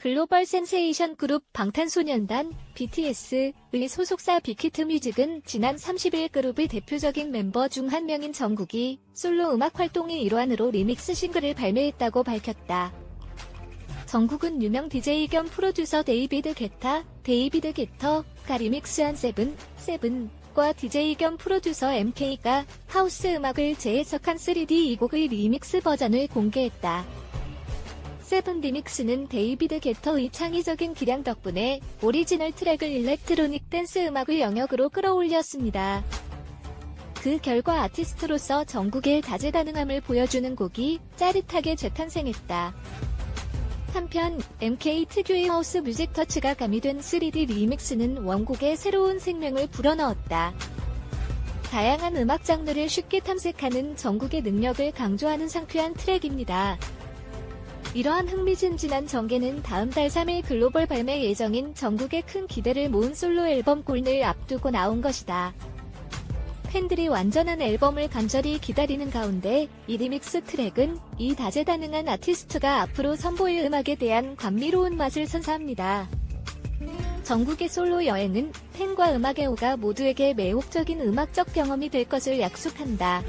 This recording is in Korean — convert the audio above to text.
글로벌 센세이션 그룹 방탄소년단 BTS의 소속사 빅히트 뮤직은 지난 30일 그룹의 대표적인 멤버 중 한 명인 정국이 솔로 음악 활동의 일환으로 리믹스 싱글을 발매했다고 밝혔다. 정국은 유명 DJ 겸 프로듀서 데이비드 게타, 데이비드 게터가 리믹스한 세븐, 세븐과 DJ 겸 프로듀서 MK가 하우스 음악을 재해석한 3D 이 곡의 리믹스 버전을 공개했다. 세븐 리믹스는 데이비드 게터의 창의적인 기량 덕분에 오리지널 트랙을 일렉트로닉 댄스 음악의 영역으로 끌어올렸습니다. 그 결과 아티스트로서 전국의 다재다능함을 보여주는 곡이 짜릿하게 재탄생했다. 한편 MK 특유의 하우스 뮤직 터치가 가미된 3D 리믹스는 원곡에 새로운 생명을 불어넣었다. 다양한 음악 장르를 쉽게 탐색하는 전국의 능력을 강조하는 상쾌한 트랙입니다. 이러한 흥미진진한 전개는 다음 달 3일 글로벌 발매 예정인 전국의 큰 기대를 모은 솔로 앨범 골을 앞두고 나온 것이다. 팬들이 완전한 앨범을 간절히 기다리는 가운데 이 리믹스 트랙은 이 다재다능한 아티스트가 앞으로 선보일 음악에 대한 감미로운 맛을 선사합니다. 전국의 솔로 여행은 팬과 음악의 오가 모두에게 매혹적인 음악적 경험이 될 것을 약속한다.